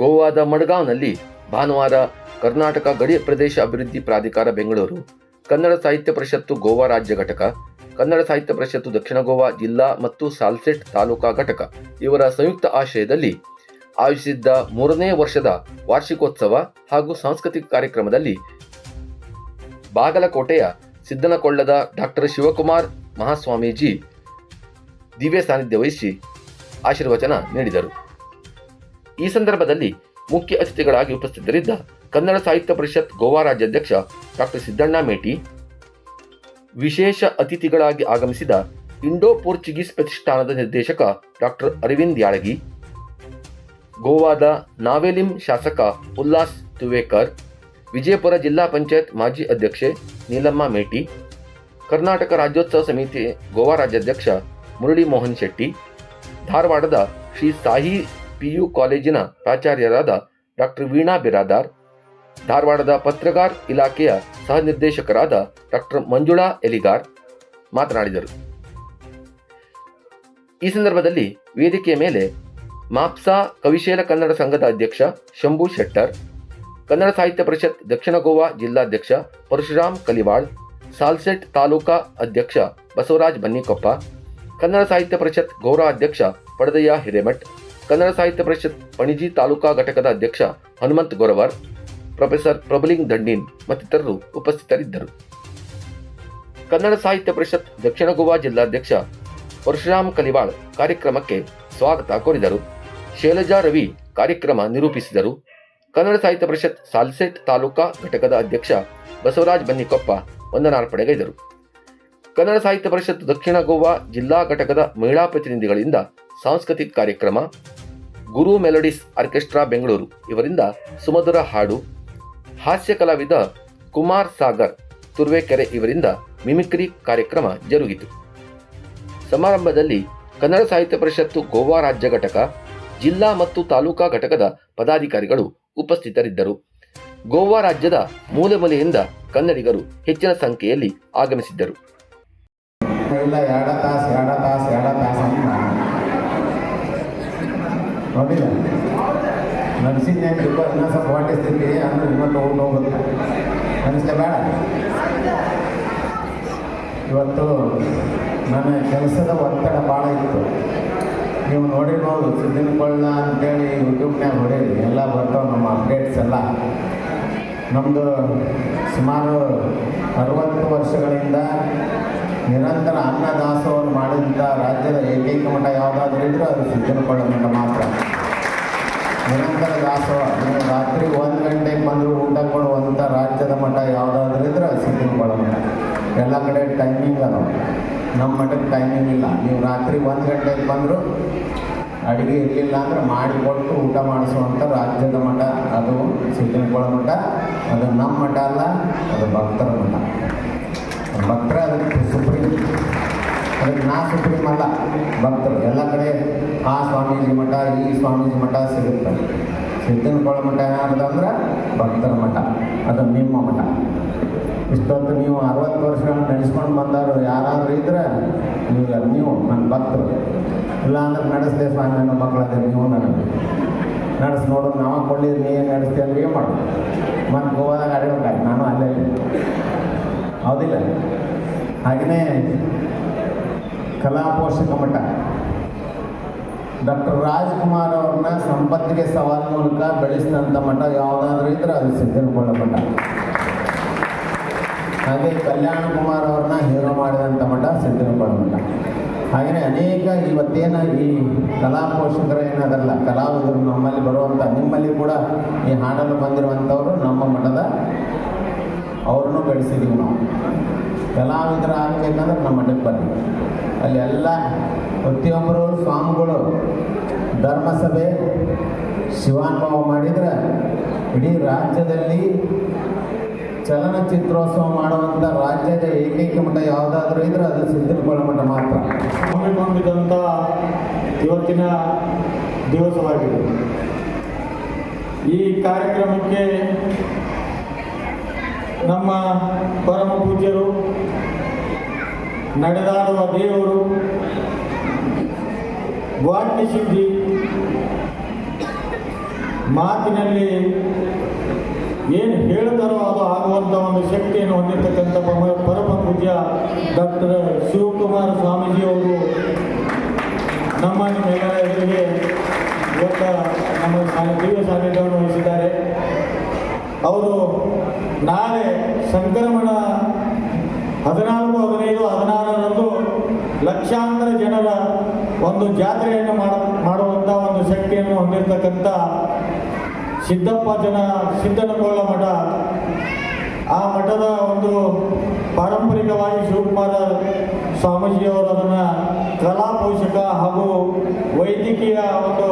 ಗೋವಾದ ಮಡ್ಗಾಂವ್ನಲ್ಲಿ ಭಾನುವಾರ ಕರ್ನಾಟಕ ಗಡಿ ಪ್ರದೇಶ ಅಭಿವೃದ್ಧಿ ಪ್ರಾಧಿಕಾರ ಬೆಂಗಳೂರು, ಕನ್ನಡ ಸಾಹಿತ್ಯ ಪರಿಷತ್ತು ಗೋವಾ ರಾಜ್ಯ ಘಟಕ, ಕನ್ನಡ ಸಾಹಿತ್ಯ ಪರಿಷತ್ತು ದಕ್ಷಿಣ ಗೋವಾ ಜಿಲ್ಲಾ ಮತ್ತು ಸಾಲ್ಸೆಟ್ ತಾಲೂಕಾ ಘಟಕ ಇವರ ಸಂಯುಕ್ತ ಆಶ್ರಯದಲ್ಲಿ ಆಯೋಜಿಸಿದ್ದ ಮೂರನೇ ವರ್ಷದ ವಾರ್ಷಿಕೋತ್ಸವ ಹಾಗೂ ಸಾಂಸ್ಕೃತಿಕ ಕಾರ್ಯಕ್ರಮದಲ್ಲಿ ಬಾಗಲಕೋಟೆಯ ಸಿದ್ದನಕೊಳ್ಳದ ಡಾಕ್ಟರ್ ಶಿವಕುಮಾರ್ ಮಹಾಸ್ವಾಮೀಜಿ ದಿವ್ಯ ಸಾನ್ನಿಧ್ಯ ವಹಿಸಿ ಆಶೀರ್ವಚನ ನೀಡಿದರು. ಈ ಸಂದರ್ಭದಲ್ಲಿ ಮುಖ್ಯ ಅತಿಥಿಗಳಾಗಿ ಉಪಸ್ಥಿತರಿದ್ದ ಕನ್ನಡ ಸಾಹಿತ್ಯ ಪರಿಷತ್ ಗೋವಾ ರಾಜ್ಯಾಧ್ಯಕ್ಷ ಡಾಕ್ಟರ್ ಸಿದ್ದಣ್ಣ ಮೇಟಿ, ವಿಶೇಷ ಅತಿಥಿಗಳಾಗಿ ಆಗಮಿಸಿದ ಇಂಡೋ ಪೋರ್ಚುಗೀಸ್ ಪ್ರತಿಷ್ಠಾನದ ನಿರ್ದೇಶಕ ಡಾಕ್ಟರ್ ಅರವಿಂದ್ ಯಾಳಗಿ, ಗೋವಾದ ನಾವೆಲಿಂ ಶಾಸಕ ಉಲ್ಲಾಸ್ ತುವೇಕರ್, ವಿಜಯಪುರ ಜಿಲ್ಲಾ ಪಂಚಾಯತ್ ಮಾಜಿ ಅಧ್ಯಕ್ಷೆ ನೀಲಮ್ಮ ಮೇಟಿ, ಕರ್ನಾಟಕ ರಾಜ್ಯೋತ್ಸವ ಸಮಿತಿ ಗೋವಾ ರಾಜ್ಯಾಧ್ಯಕ್ಷ ಮುರಳಿ ಮೋಹನ್ ಶೆಟ್ಟಿ, ಧಾರವಾಡದ ಶ್ರೀ ಸಾಯಿ ಪಿಯು ಕಾಲೇಜಿನ ಪ್ರಾಚಾರ್ಯರಾದ ಡಾಕ್ಟರ್ ವೀಣಾ ಬಿರಾದಾರ್, ಧಾರವಾಡದ ಪತ್ರಗಾರ್ ಇಲಾಖೆಯ ಸಹ ನಿರ್ದೇಶಕರಾದ ಡಾಕ್ಟರ್ ಮಂಜುಳಾ ಎಲಿಗಾರ್ ಮಾತನಾಡಿದರು. ಈ ಸಂದರ್ಭದಲ್ಲಿ ವೇದಿಕೆಯ ಮೇಲೆ ಮಾಪ್ಸಾ ಕವಿಶೇಲ ಕನ್ನಡ ಸಂಘದ ಅಧ್ಯಕ್ಷ ಶಂಭು ಶೆಟ್ಟರ್, ಕನ್ನಡ ಸಾಹಿತ್ಯ ಪರಿಷತ್ ದಕ್ಷಿಣ ಗೋವಾ ಜಿಲ್ಲಾಧ್ಯಕ್ಷ ಪರಶುರಾಮ್ ಕಲಿವಾಳ್, ಸಾಲ್ಸೆಟ್ ತಾಲೂಕಾ ಅಧ್ಯಕ್ಷ ಬಸವರಾಜ್ ಬನ್ನಿಕೊಪ್ಪ, ಕನ್ನಡ ಸಾಹಿತ್ಯ ಪರಿಷತ್ ಗೌರವ ಅಧ್ಯಕ್ಷ ಪಡದಯ್ಯ ಹಿರೇಮಠ್ ಕನ್ನಡ ಸಾಹಿತ್ಯ ಪರಿಷತ್ ಪಣಿಜಿ ತಾಲೂಕಾ ಘಟಕದ ಅಧ್ಯಕ್ಷ ಹನುಮಂತ್ ಗೊರವರ್, ಪ್ರೊಫೆಸರ್ ಪ್ರಬಲಿಂಗ್ ದಂಡಿನ್ ಮತ್ತಿತರರು ಉಪಸ್ಥಿತರಿದ್ದರು. ಕನ್ನಡ ಸಾಹಿತ್ಯ ಪರಿಷತ್ ದಕ್ಷಿಣ ಗೋವಾ ಜಿಲ್ಲಾಧ್ಯಕ್ಷ ಪರಶುರಾಮ್ ಕಲಿವಾಳ್ ಕಾರ್ಯಕ್ರಮಕ್ಕೆ ಸ್ವಾಗತ ಕೋರಿದರು. ಶೈಲಜಾ ರವಿ ಕಾರ್ಯಕ್ರಮ ನಿರೂಪಿಸಿದರು. ಕನ್ನಡ ಸಾಹಿತ್ಯ ಪರಿಷತ್ ಸಾಲ್ಸೆಟ್ ತಾಲೂಕಾ ಘಟಕದ ಅಧ್ಯಕ್ಷ ಬಸವರಾಜ್ ಬನ್ನಿಕೊಪ್ಪ ವಂದನಾರ್ಪಣೆಗೈದರು. ಕನ್ನಡ ಸಾಹಿತ್ಯ ಪರಿಷತ್ ದಕ್ಷಿಣ ಗೋವಾ ಜಿಲ್ಲಾ ಘಟಕದ ಮಹಿಳಾ ಪ್ರತಿನಿಧಿಗಳಿಂದ ಸಾಂಸ್ಕೃತಿಕ ಕಾರ್ಯಕ್ರಮ ಗುರು ಮೆಲೋಡಿಸ್ ಆರ್ಕೆಸ್ಟ್ರಾ ಬೆಂಗಳೂರು. ಇವರಿಂದ ಸುಮಧುರ ಹಾಡು, ಹಾಸ್ಯ ಕಲಾವಿದ ಕುಮಾರ್ ಸಾಗರ್ ತುರ್ವೇಕೆರೆ ಇವರಿಂದ ಮಿಮಿಕ್ರಿ ಕಾರ್ಯಕ್ರಮ ಜರುಗಿತು. ಸಮಾರಂಭದಲ್ಲಿ ಕನ್ನಡ ಸಾಹಿತ್ಯ ಪರಿಷತ್ತು ಗೋವಾ ರಾಜ್ಯ ಘಟಕ, ಜಿಲ್ಲಾ ಮತ್ತು ತಾಲೂಕಾ ಘಟಕದ ಪದಾಧಿಕಾರಿಗಳು ಉಪಸ್ಥಿತರಿದ್ದರು. ಗೋವಾ ರಾಜ್ಯದ ಮೂಲೆ ಮೂಲೆಯಿಂದ ಕನ್ನಡಿಗರು ಹೆಚ್ಚಿನ ಸಂಖ್ಯೆಯಲ್ಲಿ ಆಗಮಿಸಿದ್ದರು ಇಲ್ಲ ಎರಡ ತಾಸು ಎರಡ ತಾಸು ಎರಡ ತಾಸು ಅಂತ ನೋಡಿಲ್ಲ. ನರ್ಸಿಂಗ್ ಹೆಂಗೆ ತಿಳ್ಕೊ ಇನ್ನೂ ಸ್ವಲ್ಪ ಹೊಟ್ಟಿಸ್ತೀನಿ ಅಂದ್ರೆ ಇವತ್ತು ಊಟ ಹೋಗುತ್ತೆ ಅನಿಸ್ಲೇ ಬೇಡ. ಇವತ್ತು ನನ್ನ ಕೆಲಸದ ಒತ್ತಡ ಭಾಳ ಇತ್ತು. ನೀವು ನೋಡಿರ್ಬೋದು ಸಿದ್ದಿನಕೊಳ್ಳ ಅಂತೇಳಿ ಯೂಟ್ಯೂಬ್ನ್ಯಾಗ ಹೊಡೀರಿ. ಎಲ್ಲ ಬರ್ತಾವೆ ನಮ್ಮ ಅಪ್ಡೇಟ್ಸ್ ಎಲ್ಲ. ನಮ್ಮದು ಸುಮಾರು ಅರವತ್ತು ವರ್ಷಗಳಿಂದ ನಿರಂತರ ಅನ್ನದಾಸೋಹವನ್ನು ಮಾಡಿದಂಥ ರಾಜ್ಯದ ಏಕೈಕ ಮಠ ಯಾವುದಾದ್ರೂ ಇದ್ದರೂ ಅದು ಸಿದ್ದನಕೊಳ್ಳ ಮಠ ಮಾತ್ರ. ನಿರಂತರ ದಾಸೋಹ. ನೀವು ರಾತ್ರಿ ಒಂದು ಗಂಟೆಗೆ ಬಂದರೂ ಊಟ ಕೊಡುವಂಥ ರಾಜ್ಯದ ಮಠ ಯಾವುದಾದ್ರೂ ಇದ್ರೆ ಸಿದ್ದನಕೊಳ್ಳ ಮಠ ಎಲ್ಲ ಕಡೆ ಟೈಮಿಂಗ್ ಅದಾವ ನಮ್ಮ ಮಠಕ್ಕೆ ಟೈಮಿಂಗ್ ಇಲ್ಲ. ನೀವು ರಾತ್ರಿ ಒಂದು ಗಂಟೆಗೆ ಬಂದರೂ ಅಡುಗೆ ಇರಲಿಲ್ಲ ಅಂದ್ರೆ ಮಾಡಿಕೊಟ್ಟು ಊಟ ಮಾಡಿಸುವಂಥ ರಾಜ್ಯದ ಮಠ, ಅದು ಸಿದ್ದನಕೊಳ್ಳ ಮಠ, ಅದು ನಮ್ಮ ಮಠ ಅಲ್ಲ, ಅದು ಭಕ್ತರ ಮಠ. ಭಕ್ತರ ಅದಕ್ಕೆ ಸುಪ್ರೀಂ. ಅದಕ್ಕೆ ನಾ ಸುಪ್ರೀಂ ಅಲ್ಲ ಭಕ್ತರು ಎಲ್ಲ ಕಡೆ ಆ ಸ್ವಾಮೀಜಿ ಮಠ, ಈ ಸ್ವಾಮೀಜಿ ಮಠ ಸಿಗುತ್ತೆ. ಸಿದ್ದನಕೊಳ್ಳ ಮಠ ಏನಾದ್ರು ಅಂದ್ರೆ ಭಕ್ತರ ಮಠ. ಅದು ನಿಮ್ಮ ಮಠ. ಇಷ್ಟೊತ್ತು ನೀವು ಅರವತ್ತು ವರ್ಷಗಳನ್ನ ನಡೆಸ್ಕೊಂಡು ಬಂದವರು ಯಾರಾದರೂ ಇದ್ರೆ ನೀವು ನೀವು ನನ್ನ ಭಕ್ತರು. ಇಲ್ಲ ಅಂದ್ರೆ ನಡೆಸದೆ ಸ್ವಾಮಿ, ನನ್ನ ಮಕ್ಕಳದೇ ನೀವು ನನಗೆ ನಡೆಸಿ ನೋಡು, ನಾವ ಕೊಳ್ಳಿದ್ರೆ ನೀ ಏನು ನಡೆಸ್ತೀಯ ಅಂದ್ರೆ ಏನು ಮಾಡು ಮತ್ತು ಗೋವಾದಾಗ ಅಡಿಬೇಕಾಯ್ತು ನಾನು ಅಲ್ಲೇ. ಹೌದಿಲ್ಲ? ಹಾಗೆಯೇ ಕಲಾಪೋಷಕ ಮಠ. ಡಾಕ್ಟರ್ ರಾಜ್ಕುಮಾರ್ ಅವ್ರನ್ನ ಸಂಪತ್ತಿಗೆ ಸವಾಲ್ ಮೂಲಕ ಬೆಳೆಸಿದಂಥ ಮಠ, ಯಾವುದಾದ್ರೂ ಇದ್ರೆ ಅದು ಸಿದ್ಧಗೊಳ್ಳ ಮಠ. ಹಾಗೆ ಕಲ್ಯಾಣ ಕುಮಾರ್ ಅವ್ರನ್ನ ಹೀರೋ ಮಾಡಿದಂಥ ಮಠ ಸಿದ್ಧಗೊಳ್ಳ ಮಠ. ಹಾಗೆಯೇ ಅನೇಕ ಇವತ್ತೇನು ಈ ಕಲಾ ಪೋಷಕರು ಏನದಲ್ಲ ಕಲಾವಿದರು ನಮ್ಮಲ್ಲಿ ಬರುವಂಥ ನಿಮ್ಮಲ್ಲಿ ಕೂಡ ಈ ಹಾಡಲು ಬಂದಿರುವಂಥವರು ನಮ್ಮ ಮಠದ ಅವ್ರನ್ನೂ ಬೆಳೆಸಿದ್ದೀವಿ ನಾವು. ಕಲಾವಿದರ ಆಗಬೇಕಂದ್ರೆ ನಮ್ಮ ಮಠಕ್ಕೆ ಬನ್ನಿ ಅಲ್ಲಿ ಎಲ್ಲ ಪ್ರತಿಯೊಬ್ಬರು ಸ್ವಾಮಿಗಳು ಧರ್ಮಸಭೆ ಶಿವಾನುಭವ ಮಾಡಿದ್ರೆ ಇಡೀ ರಾಜ್ಯದಲ್ಲಿ ಚಲನಚಿತ್ರೋತ್ಸವ ಮಾಡುವಂಥ ರಾಜ್ಯದ ಏಕೈಕ ಮಠ ಯಾವುದಾದ್ರೂ ಇದ್ರೆ ಅದು ಸಿದ್ದನಕೊಳ್ಳ ಮಠ ಮಾತ್ರ. ಹಮ್ಮಿಕೊಂಡಿದ್ದಂಥ ಇವತ್ತಿನ ದಿವಸವಾಗಿದೆ. ಈ ಕಾರ್ಯಕ್ರಮಕ್ಕೆ ನಮ್ಮ ಪರಮ ಪೂಜ್ಯರು, ನಡೆದಾಡುವ ದೇವರು ವಾಟ್ಯ ಸಿದ್ಧಿ ಮಾತಿನಲ್ಲಿ ಏನು ಹೇಳಿದರೋ ಅದು ಆಗುವಂಥ ಒಂದು ಶಕ್ತಿಯನ್ನು ಹೊಂದಿರತಕ್ಕಂಥ ಪರಮ- ಪೂಜ್ಯ ಡಾಕ್ಟರ್ ಶಿವಕುಮಾರ ಸ್ವಾಮೀಜಿಯವರು ನಮ್ಮ ನಿಮ್ಮೆಲ್ಲರ ಇವತ್ತ ನಮ್ಮ ದಿವ್ಯ ಸಾನ್ನಿಧ್ಯವನ್ನು ವಹಿಸಿದ್ದಾರೆ. ಅವರು ನಾಳೆ ಸಂಕ್ರಮಣ ಹದಿನಾಲ್ಕು, ಹದಿನೈದು, ಹದಿನಾರರಂದು ಲಕ್ಷಾಂತರ ಜನರ ಒಂದು ಜಾತ್ರೆಯನ್ನು ಮಾಡ ಮಾಡುವಂಥ ಒಂದು ಶಕ್ತಿಯನ್ನು ಹೊಂದಿರತಕ್ಕಂಥ ಸಿದ್ದಪ್ಪ ಜನ ಸಿದ್ದನಕೊಳ್ಳ ಮಠ, ಆ ಮಠದ ಒಂದು ಪಾರಂಪರಿಕವಾಗಿ ಶಿವಕುಮಾರ ಸ್ವಾಮೀಜಿಯವರು ಅದನ್ನು ಕಲಾ ಪೋಷಕ ಹಾಗೂ ವೈದ್ಯಕೀಯ ಒಂದು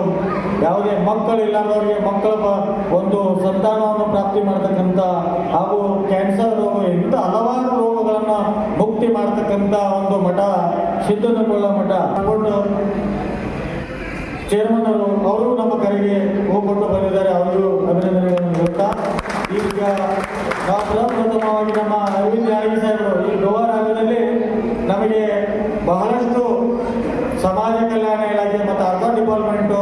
ಯಾವುದೇ ಮಕ್ಕಳಿಲ್ಲದವರಿಗೆ ಮಕ್ಕಳ ಒಂದು ಸಂತಾನವನ್ನು ಪ್ರಾಪ್ತಿ ಮಾಡ್ತಕ್ಕಂಥ ಹಾಗೂ ಕ್ಯಾನ್ಸರ್ ರೋಗ ಇಂಥ ಹಲವಾರು ರೋಗಗಳನ್ನು ಮುಕ್ತಿ ಮಾಡ್ತಕ್ಕಂಥ ಒಂದು ಮಠ ಸಿದ್ಧನಗೊಳ್ಳ ಮಠ. ಚೇರ್ಮನ್ ಅವರು ಅವರು ನಮ್ಮ ಕರೆಗೆ ಹೋಗ್ಕೊಂಡು ಬಂದಿದ್ದಾರೆ. ಅವರು ಅಭಿನಂದನೆಗಳನ್ನು ಹೇಳ್ತಾ, ಈಗ ನಾವು ಪ್ರಪ್ರಥಮವಾಗಿ ನಮ್ಮ ಅರವಿಂದ್ ಯಾರಿಗೆ ಸಾಹೇಬರು, ಈ ಗೋವಾ ರಾಜ್ಯದಲ್ಲಿ ನಮಗೆ ಬಹಳಷ್ಟು ಸಮಾಜ ಕಲ್ಯಾಣ ಇಲಾಖೆ ಮತ್ತು ಅರ್ಬನ್ ಡಿಪಾರ್ಟ್ಮೆಂಟು,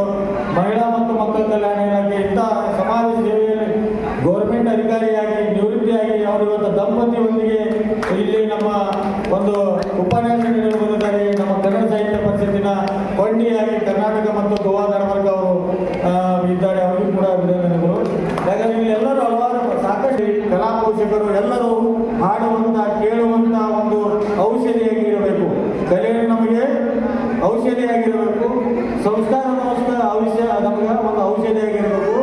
ಮಹಿಳಾ ಮತ್ತು ಮಕ್ಕಳ ಕಲ್ಯಾಣ ಇಲಾಖೆ, ಇಂಥ ಸಮಾಜ ಸೇವೆಯಲ್ಲಿ ಗೌರ್ಮೆಂಟ್ ಅಧಿಕಾರಿಯಾಗಿ, ನಿವೃತ್ತಿಯಾಗಿ ಅವರು ಇವತ್ತು ದಂಪತಿಯೊಂದಿಗೆ ಇಲ್ಲಿ ನಮ್ಮ ಒಂದು ಉಪನ್ಯಾಸ ನೀಡಲು ಬಂದಿದ್ದಾರೆ ನಮ್ಮ ಕನ್ನಡ ಸಾಹಿತ್ಯ ಪರಿಷತ್ತಿನ ಕೊಂಡಿಯಾಗಿ ಕರ್ನಾಟಕ ಮತ್ತು ಗೋವಾ ನಡಬರ್ಗ ಅವರು ಆ, ಇದ್ದಾರೆ ಅವರಿಗೂ ಕೂಡ ಅಭಿನಂದನೆಗಳು ಯಾಕಂದ್ರೆ ಇಲ್ಲಿ ಎಲ್ಲರೂ ಹಲವಾರು ಸಾಕಷ್ಟು ಕಲಾ ಪೋಷಕರು ಎಲ್ಲರೂ ಹಾಡುವಂತ ಕೇಳುವಂತ ಒಂದು ಔಷಧಿಯಾಗಿ ಇರಬೇಕು ಕಲೆ ನಮಗೆ ಔಷಧಿಯಾಗಿರಬೇಕು ಸಂಸ್ಕಾರ ಔಷಧ ನಮಗೆ ಒಂದು ಔಷಧಿಯಾಗಿರಬೇಕು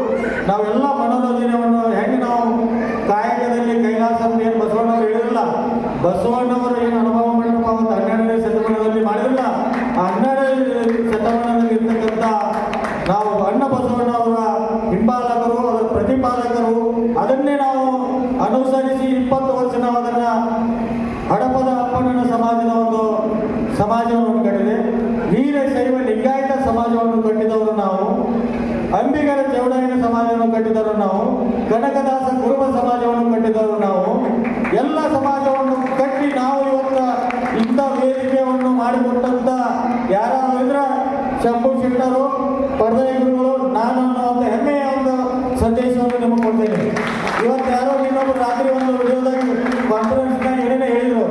ನಾವೆಲ್ಲ ಮನೋರಂಜನೆಯನ್ನು ಹೆಂಗೆ ನಾವು ಕಾಯಕದಲ್ಲಿ ಕೈಲಾಸ ಬಸವಣ್ಣ ಹೇಳಿರಲ್ಲ ಬಸವಣ್ಣವರು ಏನು ಅನುಭವ ಮಾಡಿರಪ್ಪ ಅವತ್ತು ಹನ್ನೆರಡನೇ ಶತಮಾನದಲ್ಲಿ ಮಾಡಿರಲ್ಲ ಆ ಹನ್ನೆರಡನೇ ಶತಮಾನದಲ್ಲಿ ಇರ್ತಕ್ಕಂಥ ನಾವು ಅಣ್ಣ ಬಸವಣ್ಣವರ ಹಿಂಬಾಲಕರು ಅದರ ಪ್ರತಿಪಾಲಕರು ಅದನ್ನೇ ನಾವು ಅನುಸರಿಸಿ ಇಪ್ಪತ್ತು ವರ್ಷ ನಾವು ಅದನ್ನ ಹಡಪದ ಅಪ್ಪಣ್ಣನ ಸಮಾಜದ ಒಂದು ಸಮಾಜವನ್ನು ಕಟ್ಟಿದೆ ವೀರ ಶೈವ ಲಿಂಗಾಯತ ಸಮಾಜವನ್ನು ಕಟ್ಟಿದವರು ನಾವು ಅಂಬಿಗರ ಚೌಡಾಯನ ಸಮಾಜವನ್ನು ಕಟ್ಟಿದವರು ನಾವು ಕನಕದಾಸ ಕುರುಬ ಸಮಾಜವನ್ನು ಕಟ್ಟಿದವರು ನಾವು. ಎಲ್ಲ ಸಮಾಜವನ್ನು ಕಟ್ಟಿ ನಾವು ಇವತ್ತ ಇಂಥ ವೇದಿಕೆಯನ್ನು ಮಾಡಿಕೊಟ್ಟಂತ ಯಾರಾದ್ರೆ ಶಂಭು ಶೆಟ್ಟರು ಪರ್ದಯ ಗುರುಗಳು ನಾನು ಒಂದು ಹೆಮ್ಮೆಯ ಒಂದು ಸಂದೇಶವನ್ನು ನಿಮಗೆ ಕೊಡ್ತೇನೆ ಇವತ್ತು ಯಾರೋ ಇನ್ನೊಬ್ರು ರಾತ್ರಿ ಒಂದು ವಿಡಿಯೋದಾಗ ಕಾನ್ಫರೆನ್ಸ್ನಾಗ ಏನೇನೇ ಹೇಳಿದ್ರು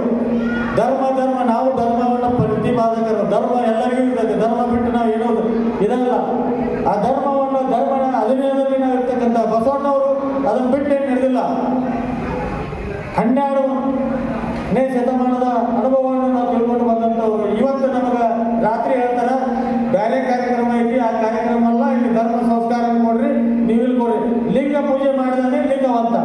ಧರ್ಮ ಧರ್ಮ ನಾವು ಧರ್ಮವನ್ನು ಪ್ರತಿಪಾದಕರು ಧರ್ಮ ಎಲ್ಲರಿಗೂ ಇರ್ತದೆ ಧರ್ಮ ಬಿಟ್ಟು ನಾವು ಏನೋದು ಇದಲ್ಲ ಆ ಧರ್ಮವನ್ನು ಧರ್ಮನ ಅಧಿನಿಯದಲ್ಲಿ ನಾವು ಇರ್ತಕ್ಕಂಥ ಬಸವಣ್ಣವರು ಅದನ್ನು ಬಿಟ್ಟು ಏನು ನಡೆದಿಲ್ಲ ಹನ್ನೆರಡನೇ ಶತಮಾನದ ಅನುಭವವನ್ನು ನಾವು ತಿಳ್ಕೊಂಡು ಬಂದಂಥವ್ರು ಇವತ್ತು ನಮಗೆ ರಾತ್ರಿ ಹೇಳ್ತಾರೆ ಬೇರೆ ಕಾರ್ಯಕ್ರಮ ಐತಿ ಆ ಕಾರ್ಯಕ್ರಮ ಅಲ್ಲ ಇಲ್ಲಿ ಧರ್ಮ ಸಂಸ್ಕಾರ ಕೊಡ್ರಿ ನೀವು ಇಲ್ಲಿ ಕೊಡ್ರಿ ಲಿಂಗ ಪೂಜೆ ಮಾಡಿದಾನೆ ಲಿಂಗವಂತ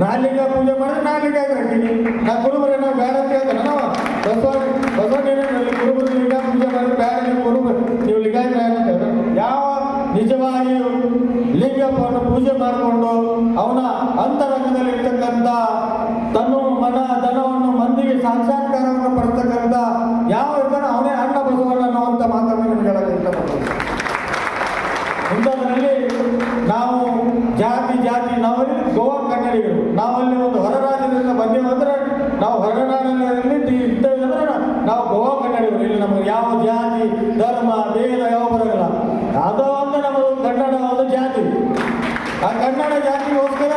ನಾ ಲಿಂಗ ಪೂಜೆ ಮಾಡಿ ನಾ ಹಾಕಿನಿ ನಾ ಕುರುಬರ, ನಾವು ಬೇಡ ಅಂತ ಹೇಳ್ತಾರೆ ನಾವು ಬಸವ ಬಸವಣ್ಣನಲ್ಲಿ ಕುರುಬರು ಲಿಂಗ ಪೂಜೆ ಮಾಡಿ ಬೇಡ ನೀವು ಕುರುಬರು. ನೀವು ಲಿಂಗ. ಯಾವ ನಿಜವಾಗಿಯೂ ಲಿಂಗಪ್ಪವನ್ನು ಪೂಜೆ ಮಾಡಿಕೊಂಡು ಅವನ ಅಂತರಂಗದಲ್ಲಿ ಇರ್ತಕ್ಕಂಥ ತನ್ನು ಮನ ಧನವನ್ನು ಮಂದಿಗೆ ಸಾಕ್ಷಾತ್ಕಾರವನ್ನು ಪಡ್ತಕ್ಕಂಥ ಯಾವ ಅವನೇ ಅಣ್ಣ ಬಸವಣ್ಣ ಅನ್ನುವಂಥ ಮಾತನ್ನು ನಿಮಗೆ ಹೇಳಲು ಇಷ್ಟಪಡ್ತೀನಿ ಇಂಥದ್ರಲ್ಲಿ ನಾವು ಜಾತಿ ಜಾತಿ ನಾವಲ್ಲಿ ಗೋವಾ ಕನ್ನಡಿಗರು ನಾವಲ್ಲಿ ಒಂದು ಹೊರ ರಾಜ್ಯದಿಂದ ಬಂದೇವು ಅಂದ್ರೆ ನಾವು ಹೊರನಾಡಿನಲ್ಲಿ ಇರ್ತೇವೆ ಅಂದ್ರೆ ನಾವು ಗೋವಾ ಕನ್ನಡಿಗರು ಇಲ್ಲಿ ನಮಗೆ ಯಾವ ಜಾತಿ ಧರ್ಮ ಭೇದ ಯಾವ ಬರೋಲ್ಲ ಅದು ಒಂದು ನಮ್ಮದು ಕನ್ನಡ ಒಂದು ಜಾತಿ ಆ ಕನ್ನಡ ಜಾತಿಗೋಸ್ಕರ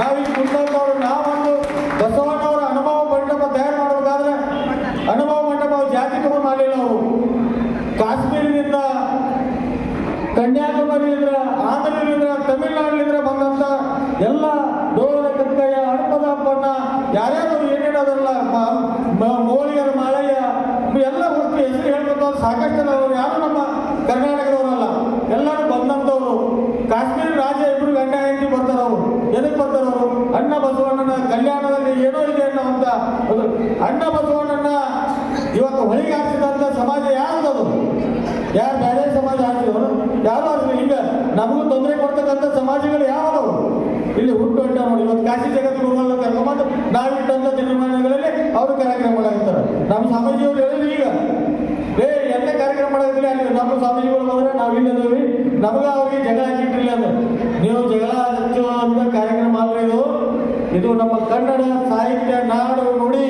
ನಾವಿಲ್ಲಿ ಕುಂತವ್ರು ನಾವೊಂದು ಬಸವಣ್ಣವರ ಅನುಭವ ಮಂಟಪ ತಯಾರು ಮಾಡಬೇಕಾದ್ರೆ ಅನುಭವ ಮಂಟಪ ಅವ್ರು ಜಾತಿ ತಗೊಂಡು ಮಾಡಲಿಲ್ಲ ಅವರು ಕಾಶ್ಮೀರದಿಂದ ಕನ್ಯಾಕುಮಾರಿಯಿಂದ ಆಂಧ್ರದಿಂದ ತಮಿಳುನಾಡಿನಿಂದ ಬಂದಂತ ಎಲ್ಲ ಡೋಲ ಕಕ್ಕಯ್ಯ ಹಡಪದ ಅಪ್ಪಣ್ಣ ಯಾರ್ಯಾರು ಏನೇನು ಅದಲ್ಲ ಮ- ಮ- ಮೋಳಿಗರ ಮಾಳಯ್ಯ ಎಲ್ಲ ಒಟ್ಟು ಹೆಸರು ಹೇಳ್ಬೇಕು ಸಾಕಷ್ಟು ಜನ ಅವರು ಯಾರು ನಮ್ಮ ಕರ್ನಾಟಕದವರಲ್ಲ ಎಲ್ಲರೂ ಬಂದಂಥವ್ರು ಕಾಶ್ಮೀರ ರಾಜ್ಯ ಇಬ್ರು ಗಂಡ ಹೆಂಡತಿ ಬರ್ತಾರ ಅವರು ಎದಕ್ಕೆ ಬರ್ತಾರ ಅವರು ಅಣ್ಣ ಬಸವಣ್ಣನ ಕಲ್ಯಾಣದಲ್ಲಿ ಏನೋ ಇದೆ ಅನ್ನೋಂಥ ಒಂದು ಅಣ್ಣ ಬಸವಣ್ಣನ ಇವತ್ತು ಹೊಳಿಗೆ ಹಾಕಿದಂತ ಸಮಾಜ ಯಾವ್ದದು ಯಾರು ಬೇರೆ ಸಮಾಜ ಹಾಕಿದವರು ಯಾರು ಹಿಂಗ ಈಗ ನಮಗೂ ತೊಂದರೆ ಕೊಡ್ತಕ್ಕಂಥ ಸಮಾಜಗಳು ಯಾವದವು ಇಲ್ಲಿ ಹುಟ್ಟು ಅಡ್ಡ ನೋಡಿ, ಇವತ್ತು ಕಾಶಿ ಜಗತ್ ಗುರುಗಳನ್ನ ಕರ್ಕೊಂಡು ನಾವಿಟ್ಟಂತ ತೀರ್ಮಾನಗಳಲ್ಲಿ ಅವರು ಕಾರ್ಯಕ್ರಮ ಮಾಡಾಕ್ತಾರೆ ನಮ್ಮ ಸ್ವಾಮೀಜಿಯವರು ಹೇಳಿದ್ರು ಈಗ. ಏ ಎಲ್ಲ ಕಾರ್ಯಕ್ರಮ ಮಾಡಿದ್ರೆ ಅಲ್ಲಿ ನಮ್ಮ ಸ್ವಾಮೀಜಿಗಳು ಬಂದ್ರೆ ನಾವು ಇಲ್ಲದೇವಿ ನಮಗ ಅವ್ರಿಗೆ ಜಗಳ ಹಾಕಿಟ್ಟಿಲ್ಲ ಅಂದ್ರೆ. ನೀವು ಜಗಳ ಹಚ್ಚುವಂತ ಕಾರ್ಯಕ್ರಮ ಇದು ನಮ್ಮ ಕನ್ನಡ ಸಾಹಿತ್ಯ ನಾಡು ನುಡಿ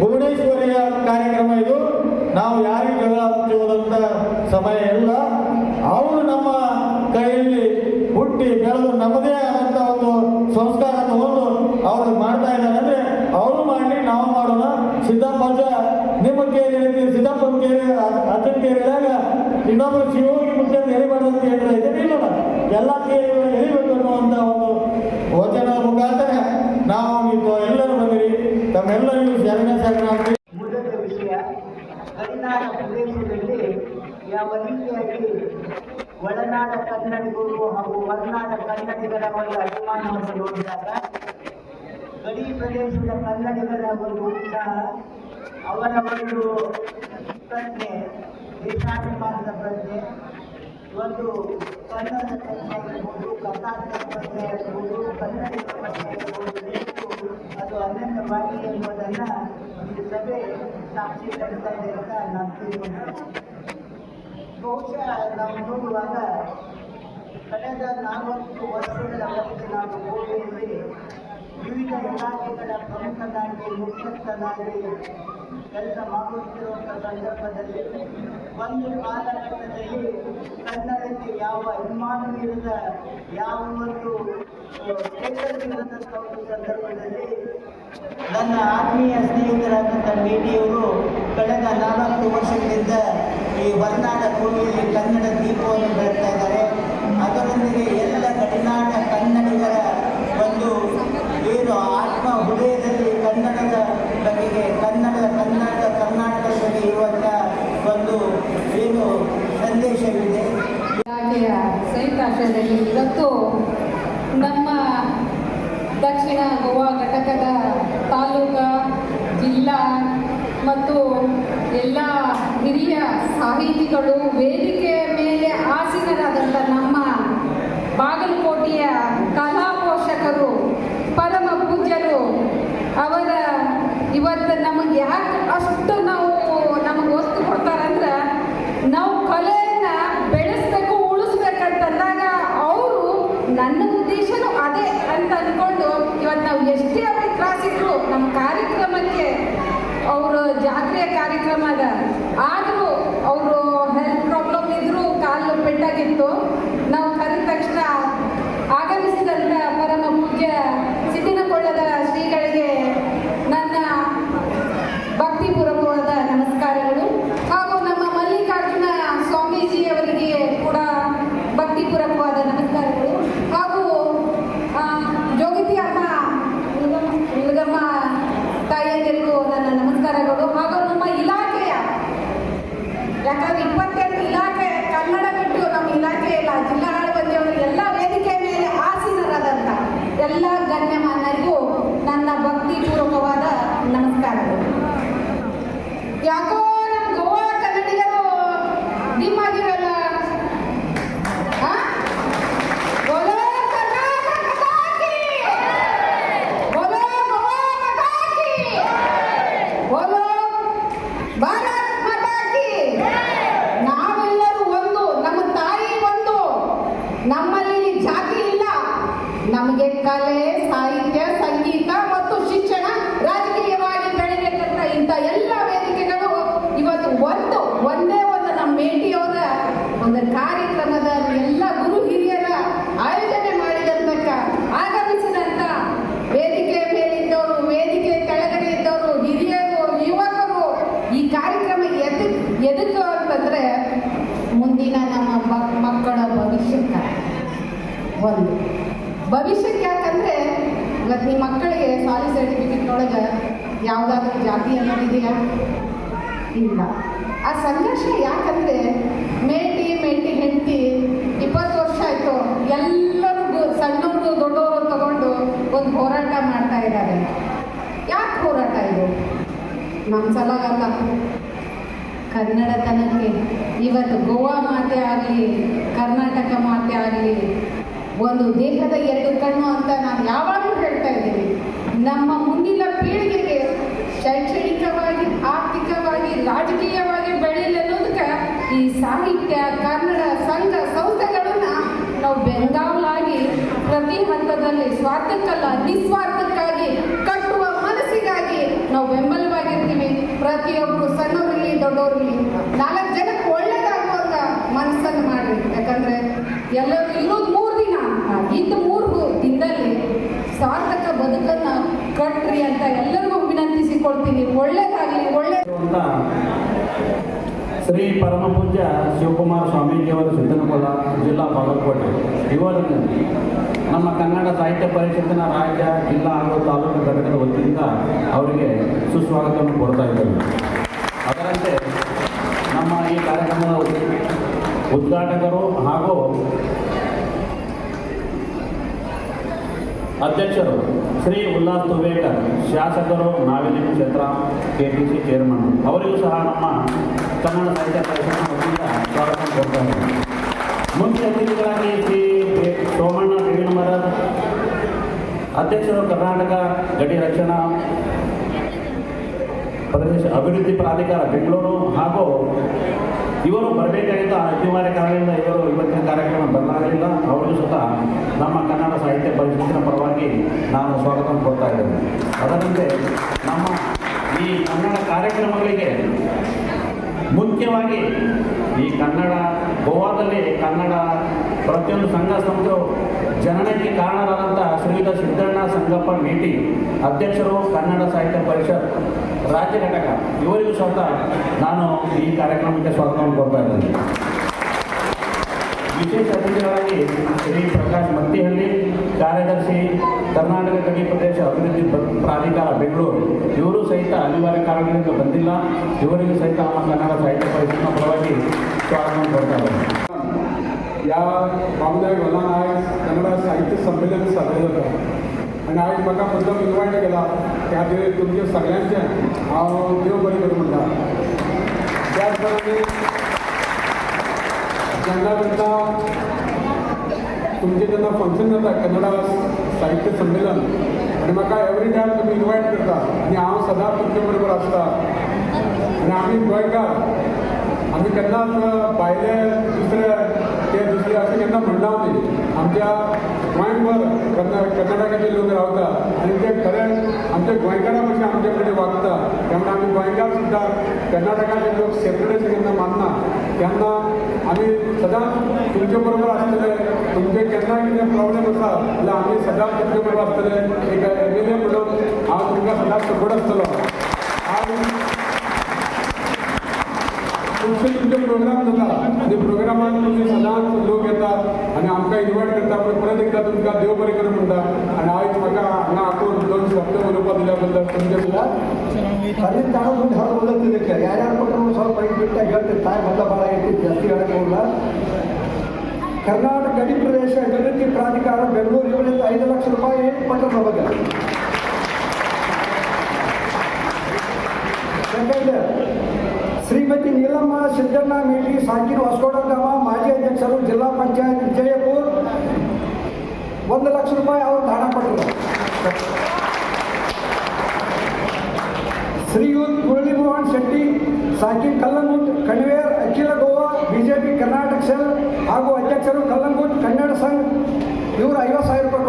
ಭುವನೇಶ್ವರಿಯ ಕಾರ್ಯಕ್ರಮ ಇದು. ನಾವು ಯಾರಿಗೆ ಜಗಳ ಸಮಯ ಇಲ್ಲ. ಅವರು ನಮ್ಮ ಕೈಯಲ್ಲಿ ಹುಟ್ಟಿ ಬೆಳೆದು ನಮ್ಮದೇ ಆದಂಥ ಒಂದು ಸಂಸ್ಕಾರ ತಗೊಂಡು ಅವರು ಮಾಡ್ತಾ ಇದ್ದಾರೆ. ಅಂದ್ರೆ ಅವರು ಮಾಡಿ ನಾವು ಮಾಡೋಣ. ಸಿದ್ದಪ್ಪ ಅಜ್ಜ ನಿಮ್ಮ ಕೇಳಿ ಸಿದ್ದಪ್ಪನ ಕೇಳಿ ಅದನ್ನ ಕೇಳಿದಾಗ ಇನ್ನೊಬ್ಬರು ಶಿವೋಗಿ ಮುಂಚೆ ಎಳಿಬಾರ್ದು ಅಂತ ಹೇಳ್ತಾ ಎಲ್ಲ ಕೇಳಿ ಎಳಿಬೇಕು ಅನ್ನುವಂಥ ಒಂದು ವಚನ ಮುಖಾಂತರ ನಾವು ಎಲ್ಲರೂ ಬಂದಿರಿ. ತಮ್ಮೆಲ್ಲರಿಗೂ ಶರಣ ಶರಣಾರ್ಥಿ ಮೂಲದ ಪ್ರದೇಶದಲ್ಲಿ ಯಾವ ರೀತಿಯಾಗಿ ಒಳನಾಡ ಕನ್ನಡಿಗರು ಹಾಗೂ ಹೊರನಾಡ ಕನ್ನಡಿಗರ ಒಂದು ಅಭಿಮಾನವನ್ನು ನೋಡಿದಾಗ, ಗಡಿ ಪ್ರದೇಶದ ಕನ್ನಡಿಗರ ಒಂದು ಉತ್ಸಾಹ, ಅವರ ಒಂದು ಪ್ರಜ್ಞೆ, ದೇಶಾಭಿಮಾನದ ಪ್ರಜ್ಞೆ, ಒಂದು ಕನ್ನಡದ ಪ್ರಜ್ಞೆ ಆಗಿರ್ಬೋದು ಕರ್ನಾಟಕ ಪ್ರಜ್ಞೆ ಆಗಿರ್ಬೋದು, ಕನ್ನಡಿಗರ ಪ್ರಜ್ಞೆ ಆಗಿರ್ಬೋದು. ಅದು ಅನನ್ಯವಾಗಿದೆ ಎಂಬುದನ್ನು ಈ ಸಭೆ ಸಾಕ್ಷಿ ತಡ್ತಾ ಇದೆ ಅಂತ ನಾನು ತಿಳ್ಕೊಂಡಿದ್ದೇನೆ ಬಹುಶಃ ನಾವು ನೋಡುವಾಗ ಕಳೆದ ನಾಲ್ವತ್ತು ವರ್ಷಗಳವರೆಗೆ ನಾವು ಗೋವೆಯಲ್ಲಿ ವಿವಿಧ ಇಲಾಖೆಗಳ ಪ್ರಮುಖನಾಗಿ ಮುಖ್ಯಸ್ಥನಾಗಿ ಕೆಲಸ ಮಾಡುತ್ತಿರುವಂಥ ಸಂದರ್ಭದಲ್ಲಿ ಒಂದು ಕಾಲಘಟ್ಟದಲ್ಲಿ ಕನ್ನಡಕ್ಕೆ ಯಾವ ಅಭಿಮಾನವಿಲ್ಲದ ಯಾವ ಒಂದು ಸ್ಟೇಟಸ್ ಒಂದು ಸಂದರ್ಭದಲ್ಲಿ ನನ್ನ ಆತ್ಮೀಯ ಸ್ನೇಹಿತರಾದಂಥ ಮೇಟಿಯವರು ಕಳೆದ ನಾಲ್ಕು ವರ್ಷಗಳಿಂದ ಈ ಹೊರನಾಡ ಭೂಮಿಯಲ್ಲಿ ಕನ್ನಡ ದೀಪವನ್ನು ಬೆಳಗ್ತಾ ಇದ್ದಾರೆ. ಅದರೊಂದಿಗೆ ಎಲ್ಲ ಗಡಿನಾಡ ಕನ್ನಡಿಗರ ಒಂದು ಏನು ಆತ್ಮ ಹೃದಯದಲ್ಲಿ ಕನ್ನಡದ ಬಗೆಗೆ ಕನ್ನಡ ಕನ್ನಡ ಕರ್ನಾಟಕದಲ್ಲಿ ಇರುವಂತಹ ಒಂದು ಏನು ಸಂದೇಶವಿದೆ. ಇಲಾಖೆಯ ಸಂಯುಕ್ತಾಶ್ರಯದಲ್ಲಿ ಇವತ್ತು ನಮ್ಮ ದಕ್ಷಿಣ ಗೋವಾ ಘಟಕದ ತಾಲೂಕಾ, ಜಿಲ್ಲಾ ಮತ್ತು ಎಲ್ಲ ಹಿರಿಯ ಸಾಹಿತಿಗಳು ವೇದಿಕೆಯ ಒಂದು ಭವಿಷ್ಯಕ್ಕೆ ಯಾಕಂದ್ರೆ ಇವತ್ತು ನಿಮ್ಮ ಮಕ್ಕಳಿಗೆ ಸಾಲಿ ಸರ್ಟಿಫಿಕೇಟ್ ಒಳಗೆ ಯಾವುದಾದ್ರೂ ಜಾತಿ ಅನ್ನೋದಿದೆಯಾ ಇಲ್ಲ. ಆ ಸಂಘರ್ಷ ಯಾಕಂದ್ರೆ ಮೇಟಿ ಮೇಟಿ, ಹೆಂಡತಿ, ಇಪ್ಪತ್ತು ವರ್ಷ ಆಯ್ತು. ಎಲ್ಲರಿಗೂ ಸಣ್ಣವರು ದೊಡ್ಡವರು ತಗೊಂಡು ಒಂದು ಹೋರಾಟ ಮಾಡ್ತಾ ಇದ್ದಾರೆ. ಯಾಕೆ ಹೋರಾಟ ಇದು? ನಮ್ಮ ಸಲಗಲ್ಲ ಕನ್ನಡತನಕ್ಕೆ ಇವತ್ತು ಗೋವಾ ಮಾತೆ ಆಗಲಿ, ಕರ್ನಾಟಕ ಮಾತೆ ಆಗಲಿ ಒಂದು ದೇಹದ ಎರಡು ಕಣ್ಣು ಅಂತ ನಾನು ಯಾವಾಗಲೂ ಹೇಳ್ತಾ ಇದ್ದೀನಿ. ನಮ್ಮ ಮುಂದಿನ ಪೀಳಿಗೆಗೆ ಶೈಕ್ಷಣಿಕವಾಗಿ, ಆರ್ಥಿಕವಾಗಿ, ರಾಜಕೀಯವಾಗಿ ಬೆಳೀಲಿ ಅನ್ನೋದಕ್ಕೆ ಈ ಸಾಹಿತ್ಯ, ಕನ್ನಡ, ಸಂಘ ಸಂಸ್ಥೆಗಳನ್ನ ನಾವು ಬೆಂಗಾವಲಾಗಿ ಪ್ರತಿ ಹಂತದಲ್ಲಿ ಸ್ವಾರ್ಥಕ್ಕಲ್ಲ, ನಿಸ್ವಾರ್ಥಕ್ಕಾಗಿ ಕಟ್ಟುವ ಮನಸ್ಸಿಗಾಗಿ ನಾವು ಬೆಂಬಲವಾಗಿರ್ತೀವಿ. ಪ್ರತಿಯೊಬ್ಬರು ಸಣ್ಣವರಲ್ಲಿ ದೊಡ್ಡವರಲ್ಲಿ ನಾಲ್ಕು ಜನಕ್ಕೆ ಒಳ್ಳೇದಾಗುವಂತ ಮನಸ್ಸನ್ನು ಮಾಡಿ ಯಾಕಂದ್ರೆ ಎಲ್ಲರೂ ಇರೋದು ಸಾರ್ಥಕ ಬದುಕನ್ನು ಕಟ್ರಿ ಅಂತ ಎಲ್ಲರಿಗೂ ವಿನಂತಿಸಿಕೊಳ್ತೀನಿ. ಒಳ್ಳೇದಾಗಲಿ, ಒಳ್ಳೆ ಶ್ರೀ ಪರಮ ಪೂಜ್ಯ ಶಿವಕುಮಾರ ಸ್ವಾಮೀಜಿಯವರು ಸಿದ್ದನಕೊಲ್ಲ ಜಿಲ್ಲಾ ಬಾಗಲಕೋಟೆ. ಇವರನ್ನು ನಮ್ಮ ಕನ್ನಡ ಸಾಹಿತ್ಯ ಪರಿಷತ್ತಿನ ರಾಜ್ಯ, ಜಿಲ್ಲಾ ಹಾಗೂ ತಾಲೂಕು ಘಟಕದ ವತಿಯಿಂದ ಅವರಿಗೆ ಸುಸ್ವಾಗತವನ್ನು ಕೊಡ್ತಾ ಇದ್ದೇವೆ ಅದರಂತೆ ನಮ್ಮ ಈ ಕಾರ್ಯಕ್ರಮದ ಉದ್ಘಾಟಕರು ಹಾಗೂ ಅಧ್ಯಕ್ಷರು ಶ್ರೀ ಉಲ್ಲಾಸ್ ತುಬೇಕರ್, ಶಾಸಕರು ನಾವಿನ ಕ್ಷೇತ್ರ ಕೆ ಟಿ ಸಿ ಚೇರ್ಮನ್ ಅವರಿಗೂ ಸಹ ನಮ್ಮ ಕನ್ನಡ ಸಾಹಿತ್ಯ ಪರಿಷತ್ ಸ್ವಾಗತ ಕೊಡ್ತಾರೆ ಮುಖ್ಯ ಅತಿಥಿಗಳಾಗಿ ಶ್ರೀ ಸೋಮಣ್ಣ ಬೇವಿನಮರ ಅಧ್ಯಕ್ಷರು ಕರ್ನಾಟಕ ಗಡಿ ರಕ್ಷಣಾ ಪ್ರದೇಶ ಅಭಿವೃದ್ಧಿ ಪ್ರಾಧಿಕಾರ ಬೆಂಗಳೂರು ಹಾಗೂ ಇವರು ಬರಬೇಕಾಗಿದ್ದ ಅನಿವಾರ್ಯ ಕಾರಣದಿಂದ ಇವರು ಕಾರ್ಯಕ್ರಮ ಸಹ ನಮ್ಮ ಕನ್ನಡ ಸಾಹಿತ್ಯ ಪರಿಷತ್ತಿನ ಪರವಾಗಿ ನಾನು ಸ್ವಾಗತ ಕೊಡ್ತಾ ಇದ್ದೇನೆ. ಅದರಂತೆ ನಮ್ಮ ಈ ಕನ್ನಡ ಕಾರ್ಯಕ್ರಮಗಳಿಗೆ ಮುಖ್ಯವಾಗಿ ಈ ಕನ್ನಡ, ಗೋವಾದಲ್ಲಿ ಕನ್ನಡ ಪ್ರತಿಯೊಂದು ಸಂಘ ಸಂಸ್ಥೆ ಜನನಕ್ಕೆ ಕಾರಣರಾದಂಥ ಶ್ರೀಯುತ ಸಿದ್ದಣ್ಣ ಸಂಗಪ್ಪ ಮೇಟಿ, ಅಧ್ಯಕ್ಷರು ಕನ್ನಡ ಸಾಹಿತ್ಯ ಪರಿಷತ್, ರಾಜ್ಯ ಘಟಕ, ಇವರಿಗೂ ಸ್ವತಃ ನಾನು ಈ ಕಾರ್ಯಕ್ರಮಕ್ಕೆ ಸ್ವಾಗತವನ್ನು ಕೊಡ್ತಾ ಇದ್ದೇನೆ. ವಿಶೇಷ ಅತಿಥಿಗಳಾಗಿ ಶ್ರೀ ಪ್ರಕಾಶ್ ಮತ್ತಿಹಳ್ಳಿ ಕಾರ್ಯದರ್ಶಿ ಕರ್ನಾಟಕ ಗಡಿ ಪ್ರದೇಶ ಅಭಿವೃದ್ಧಿ ಪ್ರ- ಪ್ರಾಧಿಕಾರ ಬೆಂಗಳೂರು ಇವರು ಸಹಿತ ಅನಿವಾರ್ಯ ಕಾರಣಗಳಿಂದ ಬಂದಿಲ್ಲ ಇವರಿಗೂ ಸಹಿತ ನಮ್ಮ ಕನ್ನಡ ಸಾಹಿತ್ಯ ಪರಿಷತ್ನ ಪರವಾಗಿ ಸ್ವಾಗತವನ್ನು ಕೊಡ್ತಾ ಇದ್ದೇನೆ या बाबूलाल वल्लान आयज कन्नड साहित्य संमेलन साजरें जाता आनी आयज म्हाका मुद्दम इन्वायट केला त्या खातीर तुमचे सगळ्यांचे हांव देव बरें करूं म्हणटा त्याच प्रमाणे जेन्ना तेन्ना तुमचे जेन्ना फंक्शन जाता कन्नडा साहित्य संमेलन. आनी म्हाका एवरी टायम तुमी इन्व्हाइट करता आणि हांव सदांच तुमचे बरोबर आसता आनी आमी गोंयकार आमी केन्नाच भायले दुसरे ते दुसरे असे केन्ना म्हणना आमी आमच्या गोंयभर कर्ना कर्नाटकाचे लोक रावता आनी ते खरें आमच्या गोंयकारा भशेन आमचे कडेन वागता तेन्ना आमी गोंयकार सुद्दां कर्नाटकाचे लोक सेपरेट अशें केन्ना मानना तेन्ना आमी सदांच तुमचे बरोबर आसतले तुमचे केन्ना कितें प्रॉब्लेम आसा जाल्यार आमी सदांच तुमचे बरोबर आसतले एक एम एल ए म्हणून हांव तुमकां सदांच सपोर्ट आसतलो खुबशे तुमचे प्रोग्राम जाता आनी प्रोग्रामाक तुमी सदांच लोक येतात आनी आमकां इन्वायट करता पण परत एकदा तुमकां देव बरें करूं म्हणटा आनी आयज म्हाका हांगा आपूण दोन शब्द उलोवपाक दिल्या बद्दल तुमचे सुद्दां ಸ್ವಲ್ಪ ಐದು ಬಿಟ್ಟಾಗ ಹೇಳ್ತೀನಿ. ತಾಯಿ ಬಂದ ಭಾಳ ಐತಿ ಜಾಸ್ತಿ ಹೇಳಕ್ಕೋಲ್ಲ ಕರ್ನಾಟಕ ಗಡಿ ಪ್ರದೇಶ ಅಭಿವೃದ್ಧಿ ಪ್ರಾಧಿಕಾರ ಬೆಂಗಳೂರು ಇವರಿಂದ ಐದು ಲಕ್ಷ ರೂಪಾಯಿ ಕೊಟ್ಟರು ನಮಗೆ ಶ್ರೀಮತಿ ನೀಲಮ್ಮ ಸಿದ್ದಣ್ಣ ಮೇಟಿ ಸಾಕಿರು ಹೊಸಕೋಟಗ್ರಾಮ ಮಾಜಿ ಅಧ್ಯಕ್ಷರು ಜಿಲ್ಲಾ ಪಂಚಾಯತ್ ವಿಜಯಪುರ ಒಂದು ಲಕ್ಷ ರೂಪಾಯಿ ಅವರು ದಾನ ಕೊಟ್ಟರು. ಶ್ರೀಯುತ್ ಮುರಳಿ ಮೋಹನ್ ಶೆಟ್ಟಿ ಸಾಕಿನ್ ಕಲ್ಲಂಗುಟ್, ಕಣ್ವೇರ್, ಅಖಿಲ ಗೋವಾ, ಬಿಜೆಪಿ, ಕರ್ನಾಟಕ ಸೆಲ್ ಹಾಗೂ ಅಧ್ಯಕ್ಷರು ಕಲ್ಲಂಗುಟ್, ಕನ್ನಡ ಸಂಘ. ಇವರು ಐವತ್ತು ಸಾವಿರ ರೂಪಾಯಿ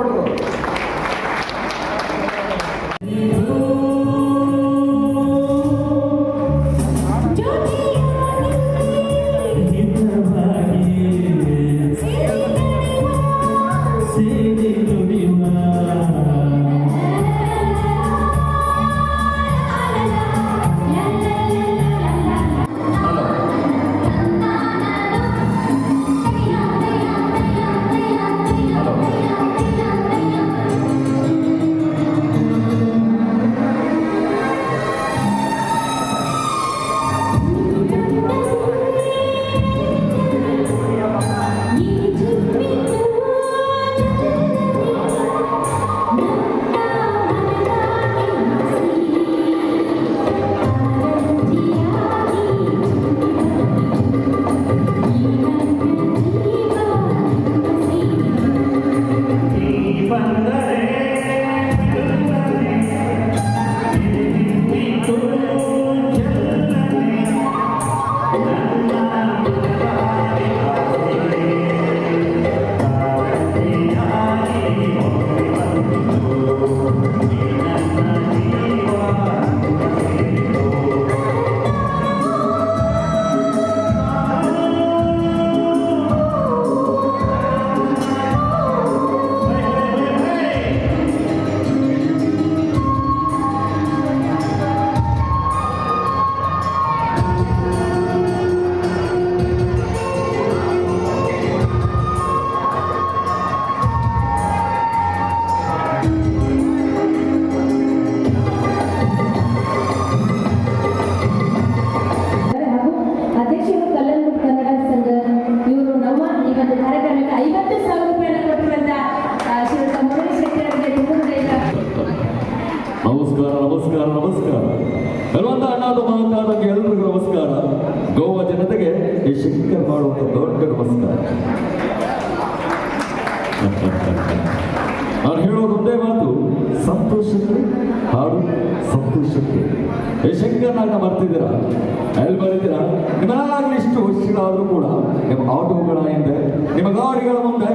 ನಾನು ಹೇಳೋದು ಒಂದೇ ಮಾತು, ಸಂತೋಷಕ್ಕೆ ಹಾಡು ಸಂತೋಷಕ್ಕೆ. ಈ ಶಂಕರ್ನಾಗ ಬರ್ತಿದ್ದೀರಾ? ಎಲ್ಲಿ ಬರ್ತೀರಾ? ನಿಮ್ಮನ್ನಾಗಲಿ ಇಷ್ಟು ವರ್ಷಗಳಾದರೂ ಕೂಡ ನಿಮ್ಮ ಆಟೋಗಳ ಹಿಂದೆ, ನಿಮ್ಮ ಗಾಡಿಗಳ ಮುಂದೆ